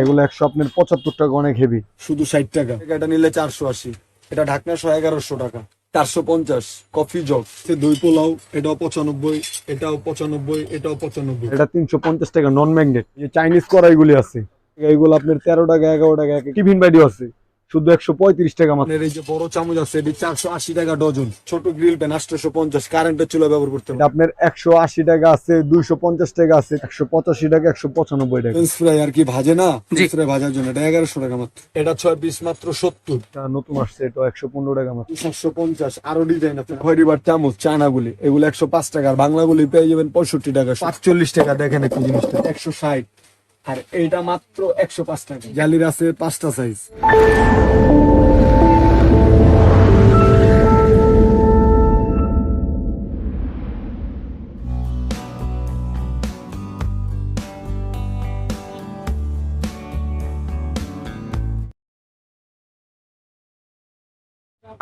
এগুলো একশো আপনার পঁচাত্তর টাকা অনেক হেভি শুধু ষাট টাকা। এটা নিলে চারশো আশি। এটা ঢাকনা শো এগারোশো টাকা। চারশো পঞ্চাশ। Coffee jug. সে দই পোলাও এটাও পঁচানব্বই এটাও পঁচানব্বই এটাও পঁচানব্বই। এটা তিনশো পঞ্চাশ টাকা নন ম্যাগনেট যে চাইনিজ কড়াইগুলি আছে। এইগুলো আপনার তেরো টাকা এগারো টাকা টিফিন বাড়িও আছে। শুধু একশো পঁয়ত্রিশ টাকা মাত্র। এই যে বড় চামচ আছে এটি চারশো আশি টাকা ডজন। ছোট গ্রিল প্যান আটশো পঞ্চাশ কারেন্টের চুলা ব্যবহার করতে আপনার একশো আশি টাকা আছে দুইশো পঞ্চাশ টাকা আছে একশো পঁচাশি টাকা একশো পঁচানব্বই টাকা। ফ্রেঞ্চ ফ্রাই আর কি ভাজে না? ফ্রেঞ্চ ফ্রাই ভাজার জন্য এটা এগারোশো টাকা মাত্র। এটা ছয় পিস মাত্র সত্তর। নতুন আসছে এটা একশো পনেরো টাকা মাত্র। সাতশো পঞ্চাশ আরও ডিজাইন আছে। খয়রিবার চামচ চায়নাগুলি এগুলো একশো পাঁচ টাকা। আর বাংলাগুলি পেয়ে যাবেন পঁয়ষট্টি টাকা। পাঁচচল্লিশ টাকা দেখেন একটু জিনিসটা একশো ষাট। আর এইটা মাত্র একশো পাঁচ টাকা জালির আছে পাঁচটা সাইজ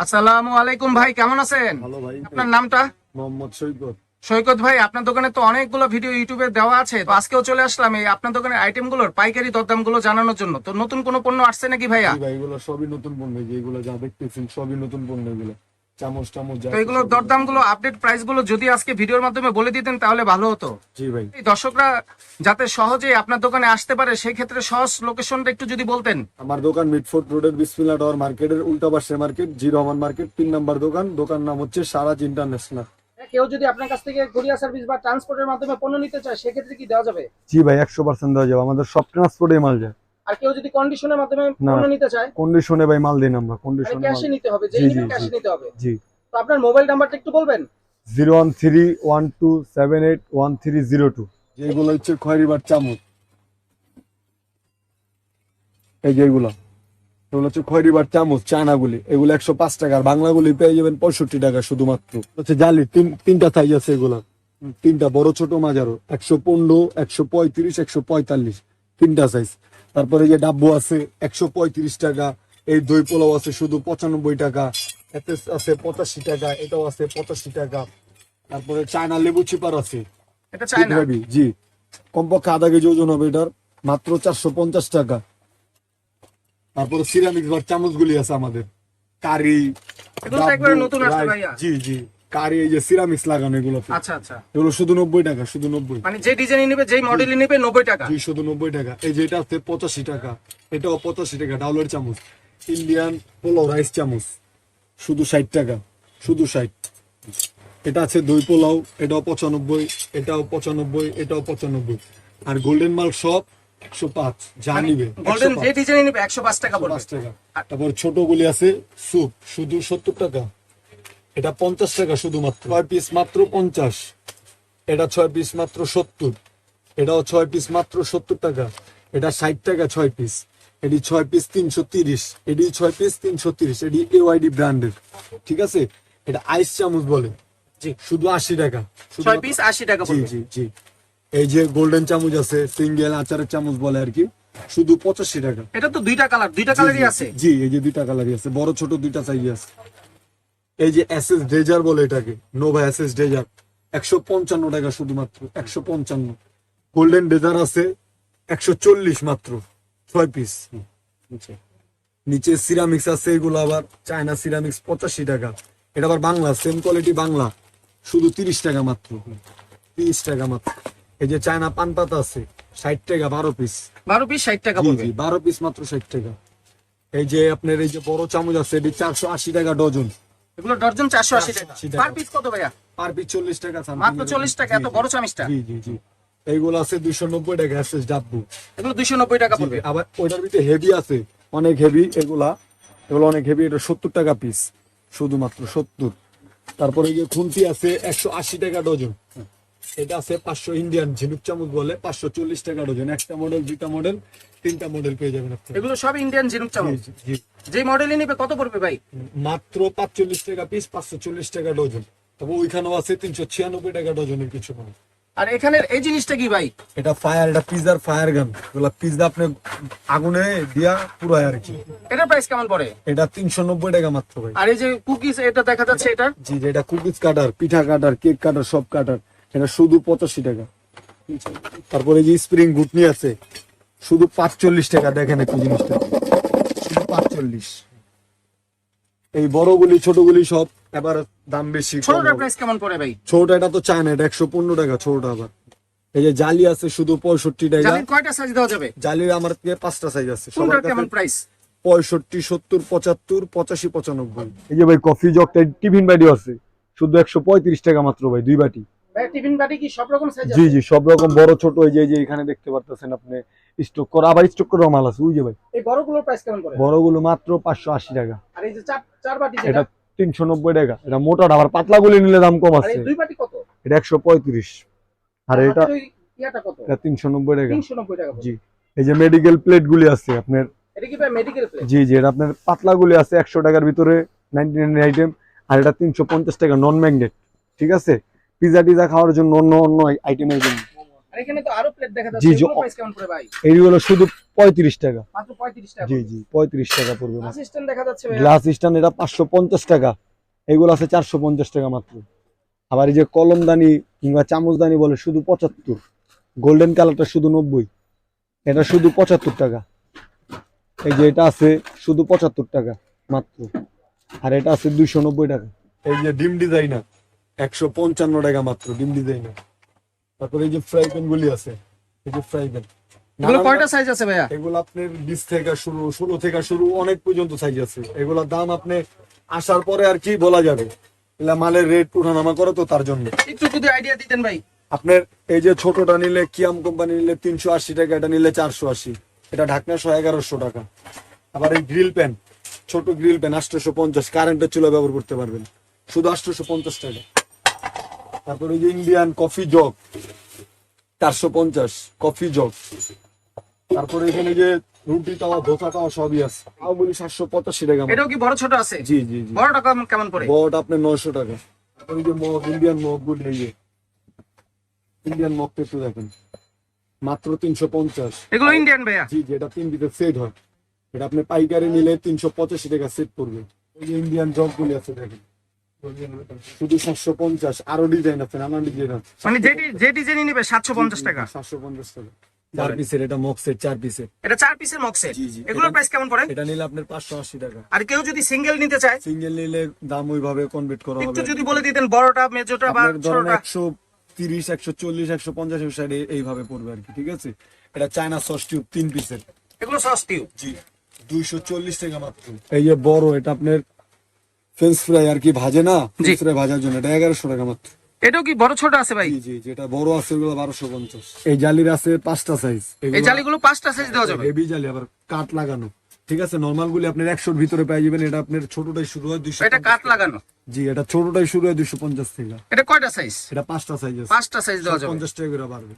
আসসালামু আলাইকুম ভাই কেমন আছেন? ভালো ভাই। আপনার নামটা? মোহাম্মদ সৈকত। সৈকত ভাই আপনার দোকানে তো অনেকগুলো ভিডিও ইউটিউবে দেওয়া আছে। তো আজকেও চলে আসলাম এই আপনার দোকানের আইটেমগুলোর পাইকারি দরদামগুলো জানানোর জন্য। তো নতুন কোনো পণ্য আসছে নাকি ভাইয়া? ভাই এগুলো সবই নতুন পণ্য যেগুলো যা দেখতেছেন সবই নতুন পণ্য এগুলো। চামচ টামচ তো এগুলোর দরদামগুলো আপডেট প্রাইসগুলো যদি আজকে ভিডিওর মাধ্যমে বলে দিতেন তাহলে ভালো হতো। জি ভাই। দর্শকরা যাতে সহজে আপনার দোকানে আসতে পারে সেই ক্ষেত্রে সহজ লোকেশনটা একটু যদি বলতেন। আমার দোকান মিটফোর্ট রোডের বিসমিল্লা টাওয়ার মার্কেটের উল্টা পাশে মার্কেট জি রহমান মার্কেট তিন নাম্বার দোকান। দোকান নাম হচ্ছে সারাজ ইন্টারন্যাশনাল। কেউ যদি আপনার কাছ থেকে কুরিয়ার সার্ভিস বা ট্রান্সপোর্টের মাধ্যমে পণ্য নিতে চায় সেক্ষেত্রে কি দেওয়া যাবে? জি ভাই একশো পার্সেন্ট দেওয়া যাবে। আমাদের সব ট্রান্সপোর্টে মাল যায়। আর কেউ যদি কন্ডিশনের মাধ্যমে পণ্য নিতে চায়? কন্ডিশনে ভাই মাল দিন আমরা। কন্ডিশনে ক্যাশে নিতে হবে জি, যেই জি, নিবে ক্যাশে নিতে হবে। জি। তো আপনার মোবাইল নাম্বারটা একটু বলবেন? Zero one three one two seven eight one three zero two. যেগুলো হচ্ছে খয়রিবার চামচ। এই যে এগুলো হচ্ছে খয়রিবার চামচ চায়নাগুলি এগুলো একশো পাঁচ টাকা আর বাংলাগুলি পেয়ে যাবেন পঁয়ষট্টি টাকা শুধুমাত্র। হচ্ছে জালি তিন তিনটা সাইজ আছে এগুলা। তিনটা বড় ছোট মাজারো একশো পনেরো একশো পঁয়ত্রিশ একশো পঁয়তাল্লিশ তিনটা সাইজ। তারপরে যে ডাব্বু আছে একশো পঁয়ত্রিশ টাকা এই দই পোলাও আছে শুধু পঁচানব্বই টাকা এতে আছে পঁচাশি টাকা এটাও আছে পঁচাশি টাকা। তারপরে চায়না লেবু চিপার আছে। জি। কমপক্ষে আধা কেজি ওজন হবে এটার মাত্র চারশো পঞ্চাশ টাকা। তারপরে সিরামিক বার চামচ গুলি আছে আমাদের। কারি। জি জি। কারি এই যে সিরামিক্স লাগানো এগুলো আচ্ছা আচ্ছা। এগুলো শুধু নব্বই টাকা শুধু নব্বই। মানে যে ডিজাইন নেবে যেই মডেলই নেবে নব্বই টাকা। জি শুধু নব্বই টাকা। এই যে এটা আছে পঁচাশি টাকা। এটাও পঁচাশি টাকা ডাউলের চামচ। ইন্ডিয়ান পোলাও রাইস চামচ। শুধু ষাট টাকা শুধু ষাট। এটা আছে দই পোলাও এটাও পঁচানব্বই এটাও পঁচানব্বই এটাও পঁচানব্বই। আর গোল্ডেন মাল সব একশো পাঁচ যা নিবে গোল্ডেন যে ডিজাইন নেবে একশো পাঁচ টাকা পড়বে পাঁচ টাকা। তারপর ছোট গুলি আছে স্যুপ শুধু সত্তর টাকা। এটা পঞ্চাশ টাকা শুধুমাত্র। ছয় পিস মাত্র পঞ্চাশ। এটা ছয় পিস মাত্র সত্তর। এটাও ছয় পিস মাত্র সত্তর টাকা। এটা ষাট টাকা ছয় পিস এটি ছয় পিস তিনশো তিরিশ। এটি ছয় পিস তিনশো তিরিশ। এটি এওয়াইডি ব্র্যান্ডের ঠিক আছে? এটা আইস চামচ বলে। জি। শুধু আশি টাকা। ছয় পিস আশি টাকা জি জি জি। এই যে গোল্ডেন চামচ আছে সিঙ্গেল আচারের চামচ বলে আর কি শুধু পঁচাশি টাকা। এটা তো দুইটা কালার দুইটা কালারই আছে? জি এই যে দুইটা কালারই আছে বড় ছোট দুইটা সাইজ আছে। এই যে এসএস ডেজার বলে এটাকে নোভা এসএস ডেজার একশো পঞ্চান্ন টাকা শুধুমাত্র একশো পঞ্চান্ন। গোল্ডেন ডেজার আছে একশো চল্লিশ মাত্র ছয় পিস নিচে সিরামিক্স আছে এগুলো আবার চায়না সিরামিক্স পঁচাশি টাকা। এটা আবার বাংলা সেম কোয়ালিটি বাংলা শুধু তিরিশ টাকা মাত্র তিরিশ টাকা মাত্র। এই যে চায়না পান পাতা আছে ষাট টাকা বারো পিস বারো পিস ষাট টাকা জি, বারো পিস মাত্র ষাট টাকা। এই যে আপনার এই যে বড় চামচ আছে এটি চারশো আশি টাকা ডজন। এগুলো ডর্জন চারশো আশি টাকা। পার পিস কত ভাইয়া? পার পিস চল্লিশ টাকা মাত্র চল্লিশ টাকা এত বড়। চামিচটা? জি জি জি। এইগুলো আছে দুইশো নব্বই টাকা এসএস ডাব্বু এগুলো দুইশো নব্বই টাকা পড়বে। আবার ওইটার ভিতরে হেভি আছে অনেক হেভি এগুলা। এগুলো অনেক হেভি এটা সত্তর টাকা পিস শুধুমাত্র সত্তর। তারপরে এই যে খুন্তি আছে একশো আশি টাকা ডজন। এটা আছে পাঁচশো ইন্ডিয়ান ঝিনুক চামচ বলে পাঁচশো চল্লিশ টাকা ডজন একটা মডেল দুইটা মডেল তিনটা মডেল পেয়ে যাবেন আপনি এগুলো সব ইন্ডিয়ান ঝিনুক চামচ। যে মডেলই নেবে কত পড়বে ভাই? মাত্র পাঁচচল্লিশ টাকা পিস পাঁচশো চল্লিশ টাকা ডজন তবে ওইখানেও আছে তিনশো ছিয়ানব্বই টাকা ডজনের কিছু মানে আর এখানে এই জিনিসটা কি ভাই? এটা ফায়ার এটা পিজার ফায়ার গান এগুলা পিজা আপনি আগুনে দিয়া পুরো আর কি। এটার প্রাইস কেমন পড়ে? এটা তিনশো নব্বই টাকা মাত্র ভাই। আর এই যে কুকিজ এটা দেখা যাচ্ছে এটা জি এটা কুকিজ কাটার পিঠা কাটার কেক কাটার সব কাটার এটা শুধু পঁচাশি টাকা। তারপরে যে স্প্রিং ঘুটনি আছে শুধু পাঁচচল্লিশ টাকা দেখেন একটু জিনিসটা। শুধু পাঁচচল্লিশ। এই বড়গুলি ছোটগুলি সব এবার দাম বেশি কম প্রাইস কেমন পড়ে ভাই? ছোট এটা তো চায় না এটা একশো পনেরো টাকা ছোটটা আবার। এই যে জালি আছে শুধু পঁয়ষট্টি টাকা। জালির কয়টা সাইজ দেওয়া যাবে? জালির আমার পাঁচটা সাইজ আছে। সবার কেমন প্রাইস পঁয়ষট্টি সত্তর পঁচাত্তর পঁচাশি পঁচানব্বই। এই যে ভাই কফি জগটা টিফিন বাটিও আছে। শুধু একশো পঁয়ত্রিশ টাকা মাত্র ভাই দুই বাটি। টিফিন বাটি কি সব রকম সাইজ জি জি সব রকম বড় ছোট এই যে এখানে দেখতে পারতেছেন আপনি স্টক করা আবার স্টক করা মাল আছে ওই যে ভাই। এই বড়গুলোর প্রাইস কেমন পড়ে? বড়গুলো মাত্র পাঁচশো আশি টাকা। আর এই যে চার চার বাটি এটা তিনশো নব্বই টাকা। এটা মোটাটা আবার পাতলাগুলি নিলে দাম কম আছে এই দুই বাটি কত? এটা একশো পঁয়ত্রিশ। আর এটা ইয়াটা কত? এটা তিনশো নব্বই টাকা। জি। এই যে মেডিকেল প্লেট গুলি আছে আপনার এটা কি ভাই মেডিকেল প্লেস জি জি এটা আপনার পাতলা গুলি আছে একশো টাকার ভিতরে নাইনটি নাইন আইটেম আর এটা তিনশো পঞ্চাশ টাকা নন ম্যাগনেট ঠিক আছে? পিজা টিজা খাওয়ার জন্য অন্য অন্য আইটেমের জন্য। আর এখানে তো আরও প্লেট দেখা জি, যাচ্ছে জি, এগুলোর প্রাইস কেমন পড়ে ভাই? এইগুলো শুধু পঁয়ত্রিশ টাকা। মাত্র পঁয়ত্রিশ টাকা জি জি পঁয়ত্রিশ টাকা পড়বে মাত্র। অ্যাসিস্ট্যান্ট দেখা যাচ্ছে ভাই গ্লাস স্ট্যান্ড এটা পাঁচশো পঞ্চাশ টাকা। এগুলো আছে চারশো পঞ্চাশ টাকা মাত্র। আবার এই যে কলমদানি কিংবা চামচদানি বলে শুধু পঁচাত্তর। গোল্ডেন কালারটা শুধু নব্বই। এটা শুধু পঁচাত্তর টাকা। এই যে এটা আছে শুধু পঁচাত্তর টাকা মাত্র। আর এটা আছে দুইশো নব্বই টাকা। এই যে ডিম ডিজাইনার একশো পঞ্চান্ন টাকা মাত্র ডিম ডিজাইনার তারপরে এই যে ফ্রাই প্যান গুলি আছে এই যে ফ্রাই প্যান এগুলো কয়টা সাইজ আছে ভাইয়া? এগুলো আপনার বিশ থেকে শুরু ষোলো থেকে শুরু অনেক পর্যন্ত সাইজ আছে। এগুলোর দাম আপনি আসার পরে আর কি বলা যাবে। এগুলা মালের রেট উঠানামা করে তো তার জন্য। একটু যদি আইডিয়া দিতেন ভাই। আপনার এই যে ছোটটা নিলে কিয়াম কোম্পানি নিলে তিনশো আশি টাকা এটা নিলে চারশো আশি। এটা ঢাকনা সহ এগারোশো টাকা। আবার এই গ্রিল প্যান ছোট গ্রিল প্যান আটশোশো পঞ্চাশ কারেন্টের চুলা ব্যবহার করতে পারবেন। শুধু আটশোশো পঞ্চাশ টাকা। তারপরে যে ইন্ডিয়ান কফি জগ চারশো পঞ্চাশ কফি জগ তারপরে এখানে যে রুটি তাওয়া ধোসা তাওয়া সবই আছে। তাও বলি সাতশো পঁচাশি টাকা এটাও কি বড় ছোট আছে? জি জি জি। বড়টা কেমন কেমন পড়ে? বট আপনার নয়শো টাকা। ওই যে মগ ইন্ডিয়ান মগ গুলি এই যে। ইন্ডিয়ান মগটা একটু দেখেন। মাত্র তিনশো পঞ্চাশ। এগুলো ইন্ডিয়ান ভাইয়া? জি জি এটা তিন পিসের সেট হয়। এটা আপনি পাইকারি নিলে তিনশো পঁচাশি টাকা সেট পড়বে। ওই যে ইন্ডিয়ান জগ গুলি আছে দেখেন। শুধু সাতশো পঞ্চাশ আরও ডিজাইন আছে নানা ডিজাইন আছে। মানে যেটি যে ডিজাইনই নিবে সাতশো পঞ্চাশ টাকা? সাতশো পঞ্চাশ টাকা। চার পিসের এটা মগ সেট চার পিসের এটা চার পিসের মক্সেট জি, জি। এগুলোর প্রাইস কেমন পড়ে? এটা নিলে আপনার পাঁচশো আশি টাকা। আর কেউ যদি সিঙ্গেল নিতে চায়? সিঙ্গেল নিলে দাম ওইভাবে কনভার্ট করা একটু হবে। যদি বলে দিতেন বড়টা মেজোটা বা ছোটটা। তিরিশ একশো চল্লিশ একশো পঞ্চাশ এইভাবে পড়বে আর কি ঠিক আছে? এটা চায়না সস টিউব তিন পিসের এগুলো সস্তিও জি। দুইশো চল্লিশ টাকা মাত্র। এই যে বড় এটা আপনার ফ্রেঞ্চ ফ্রাই আর কি ভাজে না? ফ্রেঞ্চ ফ্রাই ভাজার জন্য। এটা এগারোশো টাকা মাত্র। এটাও কি বড় ছোট আছে ভাই? জি জি যেটা বড় আছে ওগুলো বারোশো পঞ্চাশ। এই জালির আছে পাঁচটা সাইজ এই জালিগুলো পাঁচটা সাইজ দেওয়া যাবে। হেভি জালি আবার কাঠ লাগানো। ঠিক আছে নর্মাল গুলি আপনার একশোর ভিতরে পেয়ে যাবেন। এটা আপনার ছোটটাই শুরু হয় দুইশো এটা কাঠ লাগানো? জি এটা ছোটটাই শুরু হয় দুইশো পঞ্চাশ থেকে। এটা কয়টা সাইজ এটা পাঁচটা সাইজ আছে। পাঁচটা সাইজ দেওয়া যাবে। পঞ্চাশ টাকা করে পারবে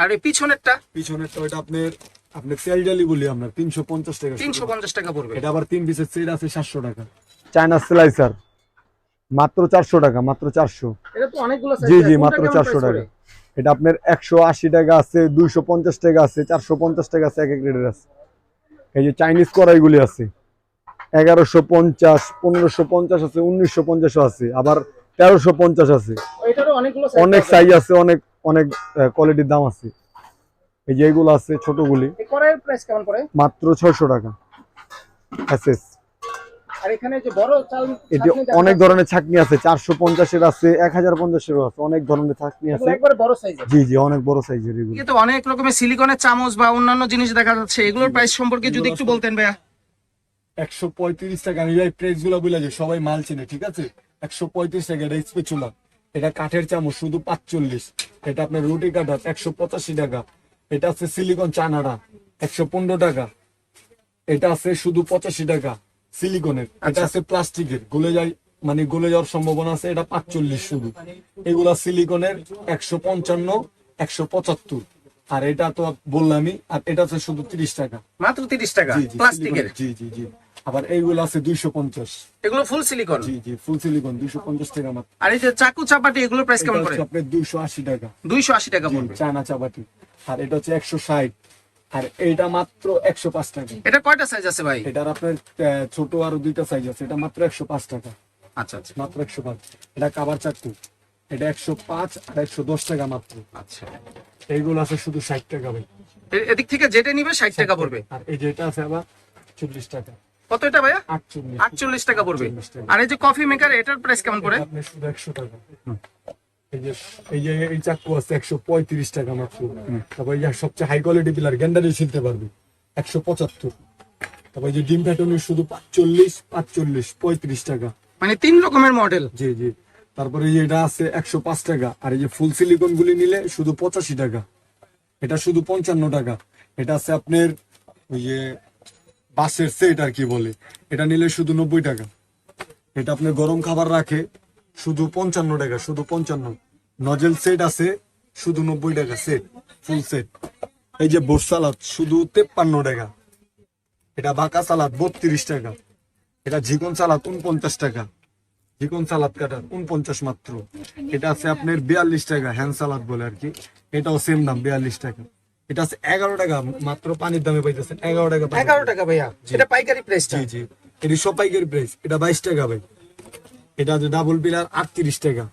আর এই পিছনেরটা? পিছনেরটা ওইটা আপনার আপনার তেল জালি বলি আমরা তিনশো পঞ্চাশ টাকা তিনশো পঞ্চাশ টাকা পড়বে। এটা আবার তিন পিসের সেট আছে সাতশো টাকা। চায়না স্লাইসার মাত্র চারশো টাকা মাত্র চারশো। জি জি মাত্র চারশো টাকা। এটা আপনার একশো আশি টাকা আছে দুইশো পঞ্চাশ টাকা আছে চারশো পঞ্চাশ টাকা আছে এক এক রেটের আছে। এই যে চাইনিজ কড়াইগুলি আছে এগারোশো পঞ্চাশ পনেরোশো পঞ্চাশ আছে উনিশশো পঞ্চাশও আছে আবার তেরোশো পঞ্চাশ আছে। অনেক সাইজ আছে অনেক অনেক কোয়ালিটির দাম আছে। এই যে এগুলো আছে ছোটগুলি মাত্র ছয়শো টাকা। বড় চাল এটি অনেক ধরনের ছাকনি আছে চারশো পঞ্চাশের আছে এক হাজার পঞ্চাশেরও আছে অনেক ধরনের ছাকনি আছে। একবারে বড় সাইজের জি জি অনেক বড় সাইজের এগুলো। অনেক রকমের সিলিকনের চামচ বা অন্যান্য জিনিস দেখা যাচ্ছে। এগুলোর প্রাইস সম্পর্কে যদি একটু বলতেন ভাইয়া। একশো পঁয়ত্রিশ টাকা আমি এই প্রেসগুলো বলে যে সবাই মাল চিনে ঠিক আছে? একশো পঁয়ত্রিশ টাকা এটা স্পেচুলা এটা কাঠের চামচ শুধু পাঁচচল্লিশ। এটা আপনার রুটি কাঠার একশো পঁচাশি টাকা। এটা আছে সিলিকন চানাড়া একশো পনেরো টাকা। এটা আছে শুধু পঁচাশি টাকা। সিলিকনের এটা আছে প্লাস্টিকের। গলে যায় মানে গলে যাওয়ার সম্ভাবনা আছে এটা পাঁচচল্লিশ শুধু। এগুলা সিলিকনের একশো পঞ্চান্ন একশো পঁচাত্তর। আর এটা তো বললামই আর এটা আছে শুধু তিরিশ টাকা। মাত্র তিরিশ টাকা জি জি প্লাস্টিকের? জি জি জি। আবার এইগুলো আছে দুইশো পঞ্চাশ। এগুলো ফুল সিলিকন জি জি ফুল সিলিকন দুইশো পঞ্চাশ টাকা মাত্র। আর এই যে চাকু চাপাটি এগুলোর প্রাইস কেমন পড়ে আপনার দুইশো আশি টাকা। দুইশো আশি টাকা পড়বে। চাপাটি। আর এটা হচ্ছে একশো ষাট। আর এইটা মাত্র একশো পাঁচ টাকা। এটা কয়টা সাইজ আছে ভাই? এটার আপনার ছোট আরও দুইটা সাইজ আছে। এটা মাত্র একশো পাঁচ টাকা। আচ্ছা আচ্ছা। মাত্র একশো পাঁচ। এটা কাবার চাকু এটা একশো পাঁচ আর একশো দশ টাকা মাত্র। আচ্ছা। এইগুলো আছে শুধু ষাট টাকা ভাই। এদিক থেকে যেটা নিবে ষাট টাকা পড়বে। আর এই যেটা আছে আবার চল্লিশ টাকা। কত এটা ভাইয়া? আটচল্লিশ। টাকা পড়বে। 40 আর এই যে কফি মেকার এটার প্রাইস কেমন পড়ে? শুধু একশো টাকা। এই যে এই যে এই চাকু আছে একশো পঁয়ত্রিশ টাকা মাত্র। তারপর এই সবচেয়ে হাই কোয়ালিটি পিলার গ্যান্ডারি ছিলতে পারবে। একশো পঁচাত্তর। তারপর যে ডিম প্যাটনের শুধু পাঁচচল্লিশ পাঁচচল্লিশ পঁয়ত্রিশ টাকা। মানে তিন রকমের মডেল জি জি। তারপরে এই যে এটা আছে একশো পাঁচ টাকা। আর এই যে ফুল সিলিকন গুলি নিলে শুধু পঁচাশি টাকা। এটা শুধু পঞ্চান্ন টাকা। এটা আছে আপনার ওই যে বাসের সেট আর কি বলে। এটা নিলে শুধু নব্বই টাকা। এটা আপনার গরম খাবার রাখে শুধু পঞ্চান্ন টাকা শুধু পঞ্চান্ন। নজেল সেট আছে শুধু নব্বই টাকা সেট ফুল সেট এই যে বোট সালাদ শুধু তেপ্পান্ন টাকা। এটা বাঁকা সালাদ বত্রিশ টাকা। এটা ঝিকন সালাদ উনপঞ্চাশ টাকা। চিকন সালাদ কাটার উনপঞ্চাশ মাত্র। এটা আছে আপনার বিয়াল্লিশ টাকা হ্যান্ড সালাদ বলে আর কি। এটাও সেম দাম বিয়াল্লিশ টাকা। এটা আছে এগারো টাকা মাত্র পানির দামে পাইতেছেন এগারো টাকা এগারো টাকা ভাইয়া। এটা পাইকারি প্রাইসটা জি জি। এটি সব পাইকারি প্রাইস এটা বাইশ টাকা ভাই। এটা আছে ডাবল পিলার আটত্রিশ টাকা।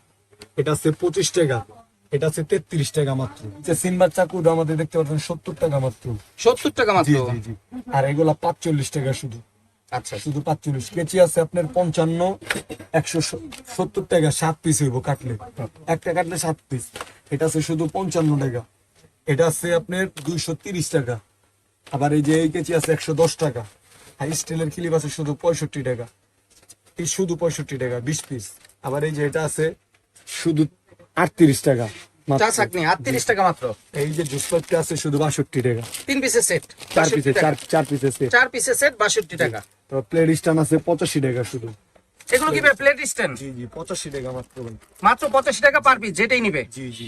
এটা আছে পঁচিশ টাকা। এটা আছে তেত্রিশ টাকা মাত্র। যে সিনবার চাকুটা আমাদের দেখতে পাচ্ছেন সত্তর টাকা মাত্র। সত্তর টাকা মাত্র? আর এগুলা পাঁচচল্লিশ টাকা শুধু। আচ্ছা। শুধু পাঁচচল্লিশ। কেজি আছে আপনার পঞ্চান্ন একশো সত্তর টাকা সাত পিস হইব কাটলে। একটা কাটলে সাত পিস এটা আছে শুধু পঞ্চান্ন টাকা। এটা আছে আপনার দুইশো তিরিশ টাকা। আবার এই যে এই কেজি আছে একশো দশ টাকা। আর স্টিলের ক্লিপ আছে শুধু পঁয়ষট্টি টাকা। এই শুধু পঁয়ষট্টি টাকা বিশ পিস আবার এই যে এটা আছে শুধু আটত্রিশ টাকা চা চাকনি আটত্রিশ টাকা মাত্র। এই যে জুস প্যাকটা আছে শুধু বাষট্টি টাকা। তিন পিসের সেট চার পিসে চার চার পিসে চার পিসের সেট বাষট্টি টাকা। প্লেট স্ট্যান্ড আছে পঁচাশি টাকা শুধু। এগুলো কি প্লেট স্ট্যান্ড জি জি পঁচাশি টাকা মাত্র মাত্র পঁচাশি টাকা পার পিস যেটাই নিবে। জি জি।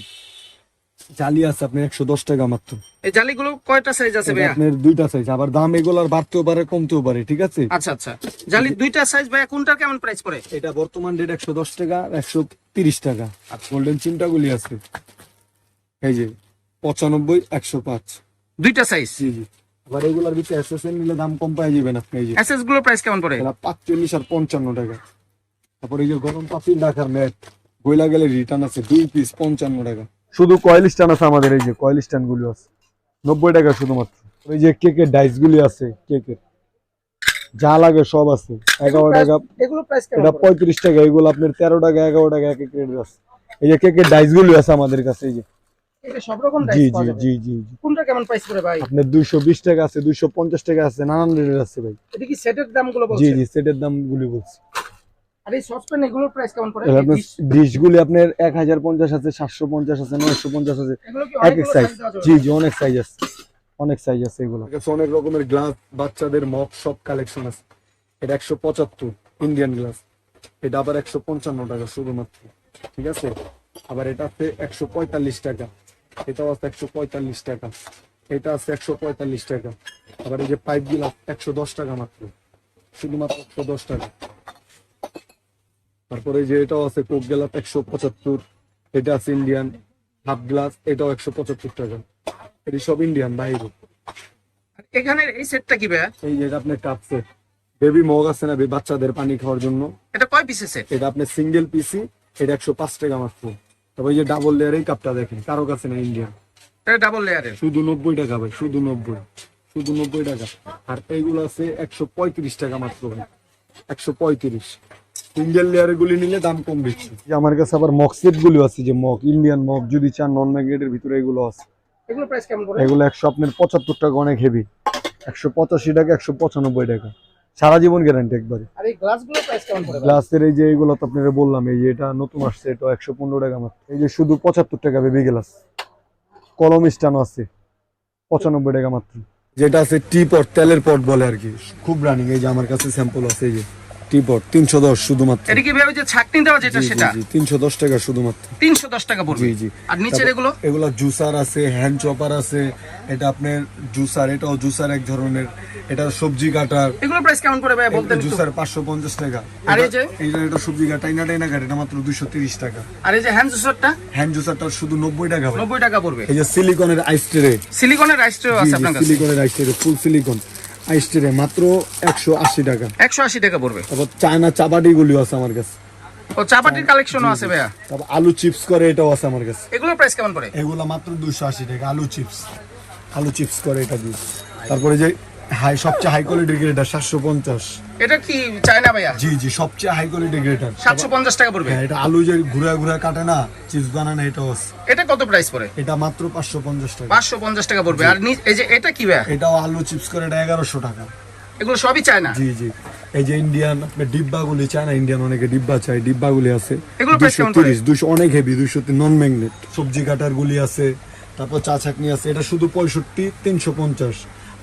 জালি আছে আপনার একশো দশ টাকা মাত্র। এই জালিগুলো কয়টা সাইজ আছে ভাইয়া? আপনার দুইটা সাইজ আবার দাম এগুলার বাড়তেও পারে কমতেও পারে ঠিক আছে? আচ্ছা আচ্ছা। জালি দুইটা সাইজ ভাইয়া কোনটার কেমন প্রাইস পড়ে? এটা বর্তমান রেট একশো দশ টাকা একশো তিরিশ টাকা। আর গোল্ডেন আছে। এই যে পঁচানব্বই একশো পাঁচ। দুইটা সাইজ জি জি। আবার এগুলার ভিতরে নিলে দাম কম পাই যাবেন আপনি এই যে। এসএসগুলোর প্রাইস কেমন পড়ে? এটা পাঁচচল্লিশ আর পঞ্চান্ন টাকা। তারপর এই যে গরম রাখার ম্যাট বইলা গেলে রিটার্ন আছে দুই পিস পঞ্চান্ন টাকা। শুধু কয়েল স্ট্যান্ড আছে আমাদের এই যে কয়েল স্ট্যান্ডগুলো আছে। নব্বই টাকা শুধুমাত্র। ওই যে কেকের ডাইস গুলি আছে কেকের যা লাগে সব আছে। এগারো টাকা এটা পঁয়ত্রিশ টাকা এগুলো আপনার তেরো টাকা এগারো টাকা এক এক রেট আছে। এই যে কেকের ডাইস গুলি আছে আমাদের কাছে এই যে। সব রকম জি জি জি জি কোনটা কেমন প্রাইস ভাই? আপনার টাকা আছে দুইশো পঞ্চাশ টাকা আছে নানান রেটের আছে ভাই। এটা কি সেটের দামগুলো জি জি সেটের দাম গুলি বলছি। আর এই সসপ্যান এগুলোর প্রাইস কেমন পড়ে? এবার আপনার ডিশ গুলি আপনার এক হাজার পঞ্চাশ আছে সাতশো পঞ্চাশ আছে নয়শো পঞ্চাশ আছে। এক এক সাইজ জি জি অনেক সাইজ আছে। অনেক সাইজ আছে এগুলো। অনেক রকমের গ্লাস বাচ্চাদের মগ সব কালেকশন আছে। এটা একশো পঁচাত্তর ইন্ডিয়ান গ্লাস এটা আবার একশো পঞ্চান্ন টাকা শুধুমাত্র। ঠিক আছে? আবার এটা আছে একশো পঁয়তাল্লিশ টাকা। এটাও আছে একশো পঁয়তাল্লিশ টাকা। এটা আছে একশো পঁয়তাল্লিশ টাকা। আবার এই যে পাইপ গ্লাস একশো দশ টাকা মাত্র। শুধুমাত্র একশো দশ টাকা। তারপরে যে এটাও আছে কোক গ্লাস একশো পঁচাত্তর এটা আছে ইন্ডিয়ান হাফ গ্লাস এটাও একশো পঁচাত্তর টাকা। এটি সব ইন্ডিয়ান বাইরে। এখানে এই সেটটা কি ভাইয়া? এই যে আপনার কাপ সেট বেবি মগ আছে না বাচ্চাদের পানি খাওয়ার জন্য। এটা কয় পিসের সেট এটা আপনার সিঙ্গেল পিসি এটা একশো পাঁচ টাকা মাত্র। তবে এই যে ডাবল লেয়ার এই কাপটা দেখেন কারও কাছে না ইন্ডিয়ান এটা ডাবল লেয়ারের শুধু নব্বই টাকা ভাই শুধু নব্বই। শুধু নব্বই টাকা। আর এইগুলো আছে একশো পঁয়ত্রিশ টাকা মাত্র ভাই। একশো পঁয়ত্রিশ। সিঙ্গেল লেয়ারের গুলি নিলে দাম কম বেশি। আমার কাছে আবার মক সেটগুলো আছে যে মক ইন্ডিয়ান মক যদি চান নন ম্যাগনেটের ভিতরে এগুলো আছে। এগুলো প্রাইস কেমন পড়ে? এগুলো একশো আপনার পঁচাত্তর টাকা অনেক হেভি একশো পঁচাশি টাকা একশো পঁচানব্বই টাকা। সারা জীবন গ্যারান্টি একবারে। আর এই গ্লাসগুলোর প্রাইস কেমন পড়ে গ্লাসের এই যে এগুলো তো আপনারা বললাম এই যে এটা নতুন আসছে এটা একশো পনেরো টাকা মাত্র। এই যে শুধু পঁচাত্তর টাকা বেবি গ্লাস কলম স্টানও আছে পঁচানব্বই টাকা মাত্র। যেটা আছে টি পট তেলের পট বলে আর কি। খুব রানিং এই যে আমার কাছে স্যাম্পল আছে এই যে। টি পট তিনশো দশ শুধুমাত্র। এটা কি ভাই যে ছাকনি দেওয়া যেটা সেটা? তিনশো দশ টাকা শুধুমাত্র। তিনশো দশ টাকা পড়বে। জি জি। আর নিচের এগুলো? এগুলো জুসার আছে হ্যান্ড চপার আছে এটা আপনার জুসার এটাও জুসার এক ধরনের এটা সবজি কাটার। এগুলো প্রাইস কেমন পড়ে ভাই বলতেন জুসার পাঁচশো পঞ্চাশ টাকা। আর এই যে? এইটা এটা সবজি কাটা টাইনা টাইনা কাটা এটা মাত্র দুইশো তিরিশ টাকা। আর এই যে হ্যান্ড জুসারটা হ্যান্ড জুসারটা শুধু নব্বই টাকা নব্বই টাকা পড়বে। এই যে সিলিকনের আইস ট্রে সিলিকনের আইস ট্রেও আছে আপনার কাছে? সিলিকনের আইস ট্রে ফুল সিলিকন আইস মাত্র একশো আশি টাকা। একশো আশি টাকা পড়বে। তারপর চায়না চাবাটি গুলি আছে আমার কাছে। ও চাপাটির কালেকশনও আছে ভাইয়া? তারপর আলু চিপস করে এটাও আছে আমার কাছে। এগুলোর প্রাইস কেমন পড়ে? এগুলো মাত্র দুশো আশি টাকা আলু চিপস। আলু চিপস করে এটা দিয়ে। তারপরে যে হাই সবচেয়ে হাই এটা কি চায়না ভাইয়া? জি জি সবচেয়ে হাই টাকা পড়বে? হ্যাঁ এটা আলু যে ঘুরা ঘুরা কাটে না বানানো এটা। এটা কত প্রাইস পড়ে? এটা মাত্র পাঁচশো পঞ্চাশ টাকা। পাঁচশো পঞ্চাশ টাকা পড়বে। আর এই যে এটা কি ভাইয়া? এটাও আলু চিপস করে এটা টাকা। এগুলো সবই চায়না? জি জি। এই যে ইন্ডিয়ান ডিব্বাগুলি চায় না ইন্ডিয়ান অনেকে ডিব্বা চাই ডিব্বাগুলি আছে। এগুলো দুশো তিরিশ দুশো অনেক হেভি দুশো নন ম্যাগনেট সবজি কাটার গুলি আছে তারপর চা ছাকনি আছে এটা শুধু পঁয়ষট্টি তিনশো পঞ্চাশ।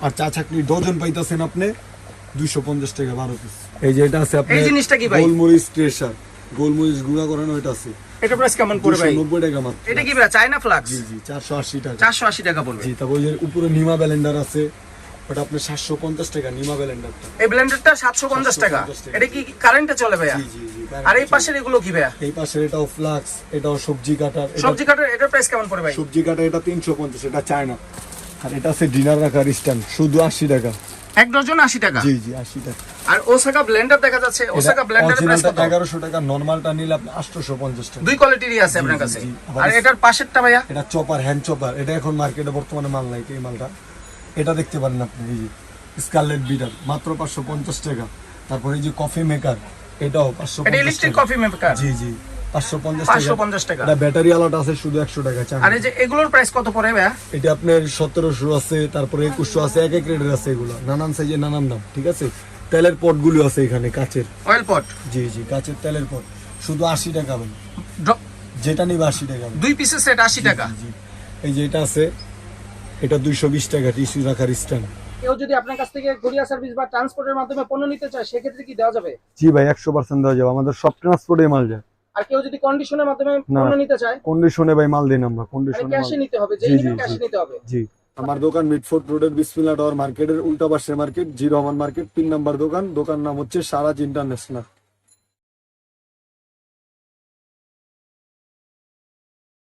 আর চা ছাকনি ডজন পাইতেছেন আপনি দুইশো পঞ্চাশ টাকা বারো পিস এই যে এটা আছে আপনার এই জিনিসটা কি ভাই? গোলমরিচ ট্রেসার গোলমরিচ গুঁড়া করানো এটা আছে। এটা প্রাইস কেমন পড়বে ভাই? নব্বই টাকা মাত্র। এটা কি ভাইয়া চায়না ফ্লাক্স? জি জি চারশো আশি টাকা। চারশো আশি টাকা পড়বে। জি তারপর যে উপরে নিমা ব্যালেন্ডার আছে ওটা আপনার সাতশো পঞ্চাশ টাকা নিমা ব্যালেন্ডারটা এই ব্লেন্ডারটা সাতশো পঞ্চাশ টাকা? 750 টাকা। এটা কি কারেন্টে চলে ভাইয়া? জি জি জি আর এই পাশের এগুলো কি ভাইয়া? এই পাশের এটাও ফ্লাক্স এটাও সবজি কাটার সবজি কাটার এটার প্রাইস কেমন পড়ে ভাই? সবজি কাটা এটা তিনশো পঞ্চাশ এটা চায়না। আর এটা আছে ডিনার রাখার স্ট্যান্ড শুধু আশি টাকা। এক ডজন আশি টাকা? জি জি আশি টাকা। আর ওসাকা ব্লেন্ডার দেখা যাচ্ছে ওসাকা ব্লেন্ডারের প্রাইস কত? এগারোশো টাকা নর্মালটা নিলে আপনি আটশোশো পঞ্চাশ টাকা। দুই কোয়ালিটিরই আছে আপনার কাছে। আর এটার পাশেরটা ভাইয়া? এটা চপার হ্যান্ড চপার এটা এখন মার্কেটে বর্তমানে মাল নাই এই মালটা। এটা দেখতে পারেন আপনি এই স্কারলেট বিটার মাত্র পাঁচশো পঞ্চাশ টাকা। তারপরে এই যে কফি মেকার এটাও পাঁচশো এটা ইলেকট্রিক কফি মেকার জি জি। পাঁচশো পঞ্চাশ পাঁচশো টাকা পঞ্চাশ টাকা। এটা ব্যাটারি আলাদা আছে শুধু টাকা আর এই যে এগুলোর প্রাইস কত পড়ে ভাইয়া? এটা আপনার সতেরোশো আছে তারপরে আছে এক এক রেটের আছে এগুলো। নানান সাইজে নানান দাম ঠিক আছে? তেলের পটগুলো আছে এখানে কাচের। অয়েল পট জি জি কাচের তেলের পট শুধু আশি টাকা ভাই। যেটা নিবে আশি টাকা দুই পিসের সেট আশি টাকা? জি এই যে এটা আছে এটা দুইশো বিশ টাকা টিসু রাখার স্ট্যান্ড। কেউ যদি আপনার কাছ থেকে কুরিয়ার সার্ভিস বা ট্রান্সপোর্টের মাধ্যমে পণ্য নিতে চায় সেক্ষেত্রে কি দেওয়া যাবে? জি ভাই একশো পার্সেন্ট দেওয়া যাবে। আমাদের সব ট্রান্সপোর্টে মাল যায়। আর কেউ যদি কন্ডিশনের মাধ্যমে পণ্য নিতে চায় কন্ডিশনে ভাই মাল দিন আমরা কন্ডিশনে ক্যাশে নিতে হবে জি, যেই নিবে ক্যাশে নিতে হবে। জি। আমার দোকান মিটফোর্ট রোডের বিসমিল্লা টাওয়ার মার্কেটের উল্টা পাশে মার্কেট জি রহমান মার্কেট তিন নাম্বার দোকান। দোকান নাম হচ্ছে সারাজ ইন্টারন্যাশনাল